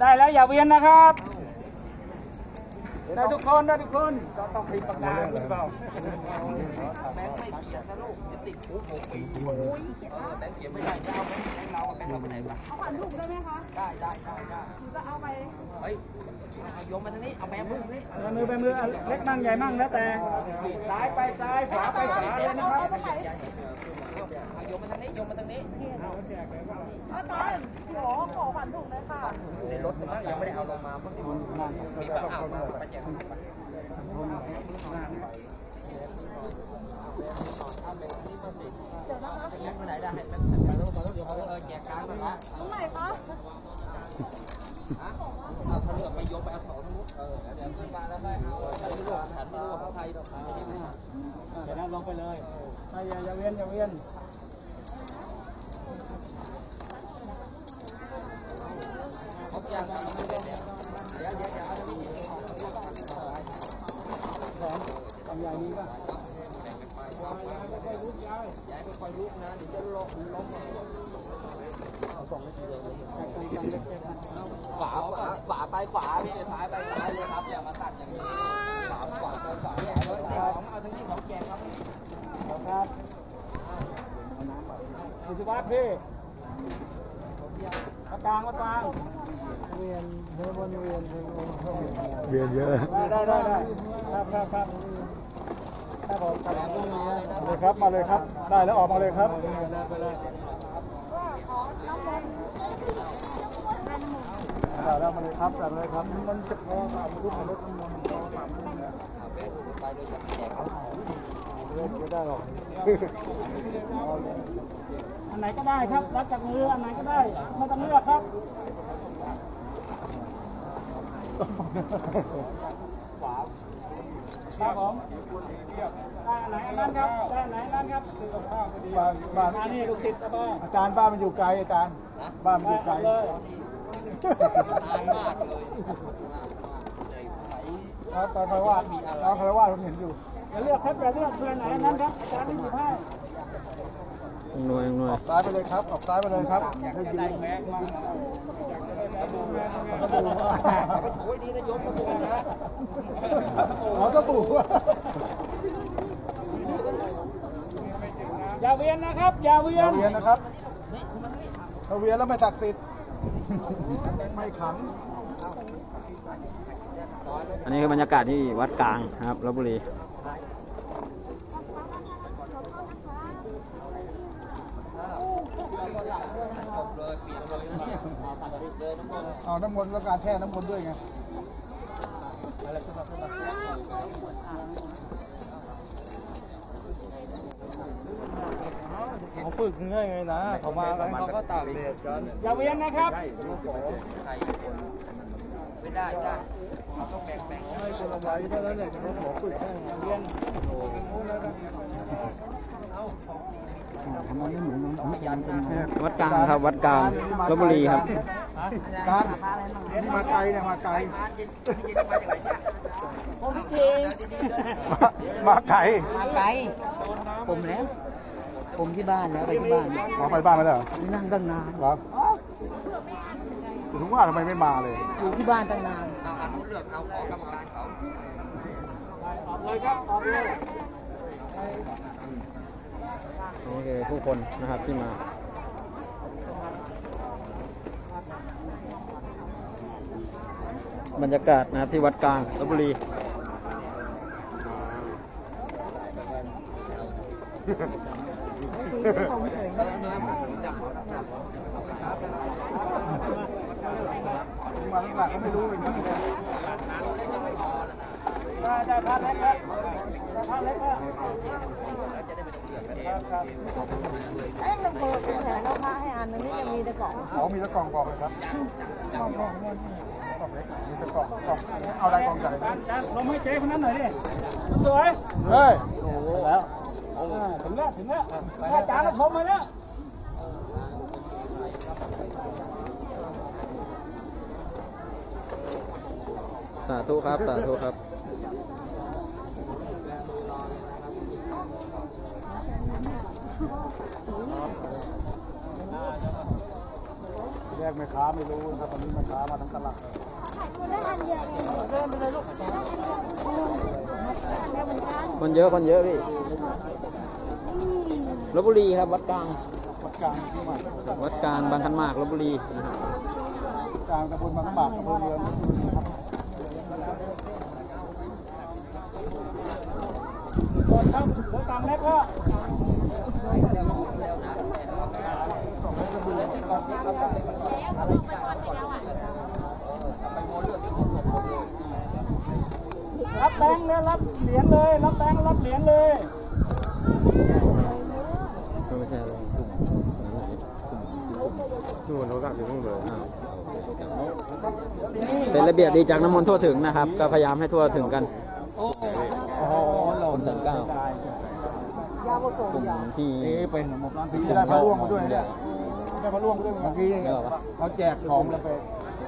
ได้แล้วอย่าเวียนนะครับได้ทุกคนได้ทุกคนต้องพิมพ์ปากกาหรือเปล่าแบงค์ไม่เขียนนะลูกจะติดคุกหกปีแบงค์เขียนไม่ได้จะเอาแบงค์แบงค์เราอะแบงค์เราไปไหนวะเอาขวัญถุงได้ไหมคะได้ได้ได้ได้จะเอาไปเฮ้ยเอาโยมมาทางนี้เอาแบงค์มือนี่มือไปมือเล็กมั่งใหญ่มั่งแล้วแต่ซ้ายไปซ้ายขวาไปขวาเลยนะครับเอาโยมมาทางนี้โยมมาทางนี้เอาตอนขอขอขวัญถุงเลยค่ะ ยังไม่ได้เอาลงมาเพิ่งมีแบเอามาไปแจกแบงไปไหนได้เออแจกการาละตรงไหนคะเอาเอกไปยไปเอาของทั้งนู้นเออเดี๋ยวมาแล้วได้เอาฉันไม่รู้ฉันไม่รู้ของใครดอกไม่ได้ไม่ได้เดี๋ยวนะลงไปเลยอย่อย่าเวียนอย่าเวียน เขาอยากทำเรื่องเนี้ยเดี๋ยวเดี๋ยวเดี๋ยวเอาที่นี่เองของเขา ทำใหญ่นี้ก็ ย้ายไปคอยลุกนะเดี๋ยวจะล้มล้ม ขวาขวาขวาไปขวาพี่ซ้ายไปซ้ายเลยครับอย่ามาตัดอย่างนี้ขวาขวาขวาเนี่ยรถของเอาทั้งนี้ของแจกเอาทั้งนี้ครับคุณสุวัสดิ์พี่กระกลางกระกลางเวียนเวียนเวียนเวียนเยอะได้ได้ได้ครับครับครับ เลยครับ มาเลยครับ ได้แล้วออกมาเลยครับได้แล้วมาเลยครับได้เลยครับ มันจะพอมาลูกรถมันพอมาไม่ได้หรอกอันไหนก็ได้ครับ รับจากมืออันไหนก็ได้ไม่ต้องเลือกครับ ครับผมด้อันไหนร้านครับด้อันไหนอันนั้นครับบ้านบ้านนี่ลูกศิษย์นะพ่ออาจารย์บ้านมันอยู่ไกลอาจารย์ บ้านมันอยู่ไกลเลยนานมากเลยครับตอนคารวาสตอนคารวาสผมเห็นอยู่จะเลือกครับอย่าเลือกเพื่อนไหนนนั้นครับอาจารย์ไม่หยิบให้ หน่วยหน่วยออกซ้ายไปเลยครับ ออกซ้ายไปเลยครับให้ยืนแม็กมาโอ้ยนี่นะยกกระปุกนะอ๋อสบู่อย่าเวียนนะครับ อย่าเวียนเวียนนะครับถ้าเวียนแล้วไม่ศักดิ์สิทธิ์ไม่ขังอันนี้คือบรรยากาศที่วัดกลางนะครับลบบุรี เอาน้ำมนต์แล้วการแช่น้ำมนต์ด้วยไงเขาฝึกง่ายไงนะเขามาแล้วเขาก็ตากแดดกันอย่าเวียนนะครับไม่ได้จ้ะต้องแบ่งแบ่งให้คนละใบเท่านั้นแหละเขาขอฝึกให้อย่าเวียน วัดกลางครับวัดกลางลบบุรีครับการนี่มาไกลเนี่ยมาไกลผมจริงมาไกลมาไกลผมแล้วผมที่บ้านแล้วไปที่บ้านขอไปบ้านมาแล้วเหรอนี่นั่งตั้งนานเหรอถึงว่าทำไมไม่มาเลย อยู่ที่บ้านตั้งนานเอาอันนู้นเลือกเอาของกรรมการเขาออกเลยครับออกเลย นี่คือผู้คนนะครับที่มาบรรยากาศนะครับที่วัดกลางลบบุรีมาตั้งหลักก็ไม่รู้เป็นยังได้ได้พันเล็กครับได้พันเล็กครับ เอ้ยมันเปิดแผงเราพระให้อันนึงนี่ยังมีแต่กล่องอ๋อมีตะกล่องบอกเลยครับกล่องเล็กมีตะกล่องกล่องเอาอะไรกล่องใหญ่จานจานลงให้เจ๊คนนั้นหน่อยดิสวยเฮ้ยแล้วอ่าถึงแล้วถึงแล้วอาจารย์เราผมมาแล้วสาธุครับ สาธุครับ กแม่ค้าไม่รู้นะครับตอนนี้แม่ค้ามาทั้งตลาดคนเยอะคนเยอะพี่ลบบุรีครับวัดกลางวัดกลางที่มาวัดกลางบางขันหมากลบบุรีนะครับกลางตะบนบางปากตะบนเรือนนะครับก่อนครับเดี๋ยวตังค์แล้วก็รับ แบงค์แล้วรับเหรียญเลยรับแบงค์รับเหรียญเลยไม่ใช่อะไรกลุ่มนู่นเขากลับอยู่นู่นเลยเป็นระเบียบดีจากน้ำมนต์ทั่วถึงนะครับ ก็พยายามให้ทั่วถึงกันอ๋อหล่คนสันเก้ายาวผสมกลุ่มที่เป็นหมดร้านที่ได้พระร่วงมาด้วยเนี่ยได้พระร่วงมาด้วยเมื่อกี้เนี่ยเขาแจกของแล้วไป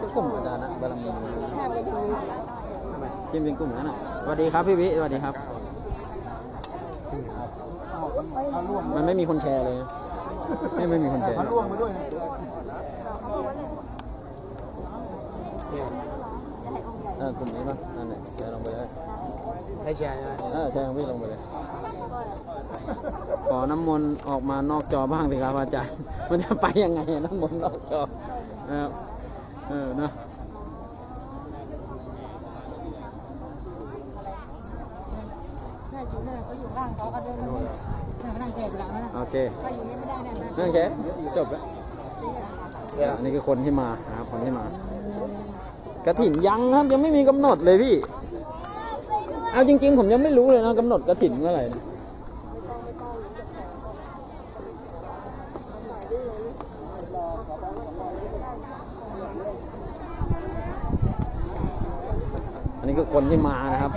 ก็กลุ่มอาจารย์นะบารมี จิ้มเป็นกลุ่มนั้นอะสวัสดีครับพี่วิสวัสดีครับพระร่วงมันไม่มีคนแชร์เลยนะไม่ไม่มีคนแชร์พระร่วงมาด้วยนะเออกลุ่มนี้ป่ะนั่นแหละแชร์ลงไปเลยให้แชร์ใช่ไหมเออแชร์ของพี่ลงไปเลย ขอน้ำมนต์ออกมานอกจอบ้างสิครับอาจารย์ มันจะไปยังไงอะน้ำมนต์นอกจอนะครับเออเนอะ น่าอยู่นั่นเขาอยู่ข้างเขาก็เดินมานั่งแจกห ลังนะโอเคถ้าอยู่นี่ไม่ได้แน่นะนั่งแชร์จบแล้วอันนี้คือคนที่มานะครับคนที่มากระถินยังครับยังไม่มีกำหนดเลยพี่ เอาจริง ๆ ผมยังไม่รู้เลยนะกำหนดกระถินเมื่อไหร่นะอันนี้คือคนที่มานะครับ